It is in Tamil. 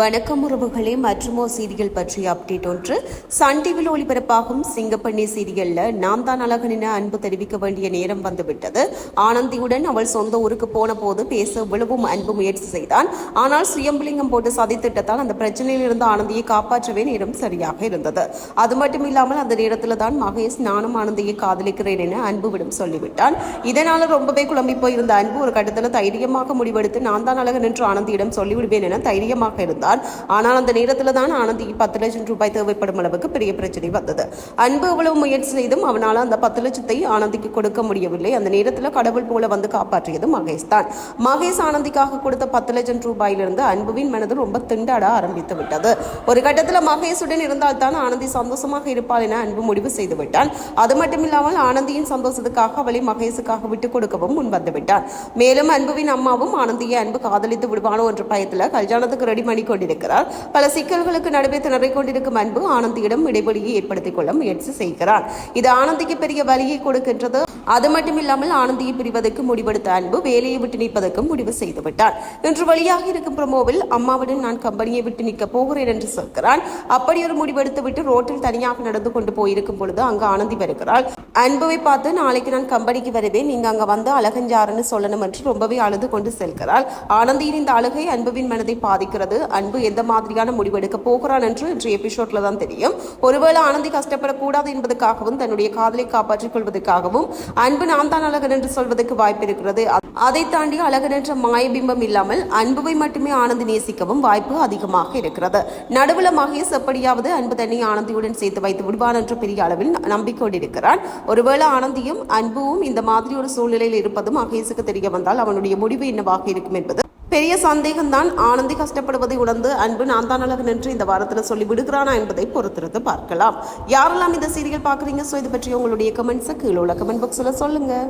வணக்கம் உறவுகளே மற்றுமோ சீரியல் பற்றிய அப்டேட் ஒன்று. சன் டிவியில் ஒளிபரப்பாகும் சிங்கப்பண்ணி சீரியல்ல நாம் தான் அழகன் என அன்பு தெரிவிக்க வேண்டிய நேரம் வந்துவிட்டது. ஆனந்தியுடன் அவள் சொந்த ஊருக்கு போன போது பேச இவ்வளவும் அன்பு முயற்சி செய்தான். ஆனால் சுயம்பலிங்கம் போட்டு சதித்திட்டத்தால் அந்த பிரச்சனையில் இருந்து ஆனந்தியை காப்பாற்றவே நேரம் சரியாக இருந்தது. அது மட்டும் இல்லாமல் அந்த நேரத்தில் தான் மகேஷ் நானும் ஆனந்தியை காதலிக்கிறேன் என அன்புவிடம் சொல்லிவிட்டான். இதனால ரொம்பவே குழம்பி போயிருந்த அன்பு ஒரு கட்டத்தில் தைரியமாக முடிவெடுத்து நான் தான் அழகன் என்று ஆனந்தியிடம் சொல்லிவிடுவேன் என தைரியமாக இருந்தான் ஆனால் அந்த நேரத்தில் தான் ஆனந்திக்கு பத்து லட்சம் ரூபாய் தேவைப்படும் அளவுக்கு பெரிய பிரச்சனை வந்தது. அன்பு அவ்வளவு முயற்சி செய்தும் அவனால் அந்த பத்து லட்சத்தை ஆனந்திக்கு கொடுக்க முடியவில்லை. அந்த நேரத்தில் கடவுள் போல வந்து காப்பாற்றியது மகேஷ் தான் மகேஷ் ஆனந்திக்காக கொடுத்த பத்து லட்சம் ரூபாயிலிருந்து அன்புவின் மனது ரொம்ப திண்டாட ஆரம்பித்து விட்டது. ஒரு கட்டத்தில் மகேஷுடன் இருந்தால் தான் ஆனந்தி சந்தோஷமாக இருப்பாள் என அன்பு முடிவு செய்து விட்டான். அது மட்டும் இல்லாமல் ஆனந்தியின் சந்தோஷத்துக்காக அவளை மகேஷுக்காக விட்டுக் கொடுக்கவும் முன் வந்து விட்டான். மேலும் அன்புவின் அம்மாவும் ஆனந்தியை அன்பு காதலித்து விடுவானோ என்ற பயத்தில் கல்யாணத்துக்கு ரெடி பண்ணி கொண்டிருக்கிறார் பல சிக்கல்களுக்கு நடுவே திணறிக் கொண்டிருக்கும் அன்பு ஆனந்தியிடம் இடைவெளியை ஏற்படுத்திக் கொள்ள முயற்சி செய்கிறார். இது ஆனந்திக்கு பெரிய வலியை கொடுக்கின்றது. அது மட்டுமில்லாமல் ஆனந்தியை பிரிவதற்கு முடிவெடுத்த அன்பு வேலையை விட்டு நிற்பதற்கும் முடிவு செய்துவிட்டார். இன்று வழியாக இருக்கும் ப்ரமோவில் அம்மாவுடன் நான் கம்பெனியை விட்டு நிற்க போகிறேன் என்று சொல்கிறான். அப்படி ஒரு முடிவெடுத்து விட்டு ரோட்டில் தனியாக நடந்து கொண்டு போயிருக்கும் பொழுது அங்கு ஆனந்தி வருகிறாள். அன்புவை பார்த்து நாளைக்கு நான் கம்பெனிக்கு வருவேன். நீங்க அங்க வந்து அழகஞ்சாருன்னு சொல்லணும் என்று ரொம்பவே அழுது கொண்டு செல்கிறாள். ஆனந்தியின் இந்த அழுகை அன்புவின் மனதை பாதிக்கிறது. அன்பு எந்த மாதிரியான முடிவெடுக்க போகிறான் என்று இன்று எபிசோட்ல தான் தெரியும். ஒருவேளை ஆனந்தி கஷ்டப்படக்கூடாது என்பதற்காகவும் தன்னுடைய காதலை காப்பாற்றிக் கொள்வதற்காகவும் அன்பு நான் தான் அழகன் என்று சொல்வதற்கு வாய்ப்பு இருக்கிறது. அதை தாண்டி அழகன் என்ற மாயபிம்பம் இல்லாமல் அன்புவை மட்டுமே ஆனந்தி நேசிக்கவும் வாய்ப்பு அதிகமாக இருக்கிறது. நடுவுல மகேஷ் எப்படியாவது அன்பு தன்னை ஆனந்தியுடன் சேர்த்து வைத்து விடுவான் என்ற பெரிய அளவில் நம்பிக்கொண்டிருக்கிறான் ஒருவேளை ஆனந்தியும் அன்புவும் இந்த மாதிரி ஒரு சூழ்நிலையில் இருப்பதும் மகேஷுக்கு தெரிய வந்தால் அவனுடைய முடிவு என்னவாக இருக்கும் என்பது. பெரிய சந்தேகம்தான். ஆனந்தி கஷ்டப்படுவதை உணர்ந்து அன்பு நான் தான் அழகு நின்று இந்த வாரத்தில் சொல்லி விடுகிறானா என்பதை பொறுத்திருந்து பார்க்கலாம். யாரெல்லாம் இந்த சீரியல் பார்க்குறீங்க? ஸோ இது பற்றி உங்களுடைய கமெண்ட்ஸை கீழே உள்ள கமெண்ட் பாக்ஸில் சொல்லுங்கள்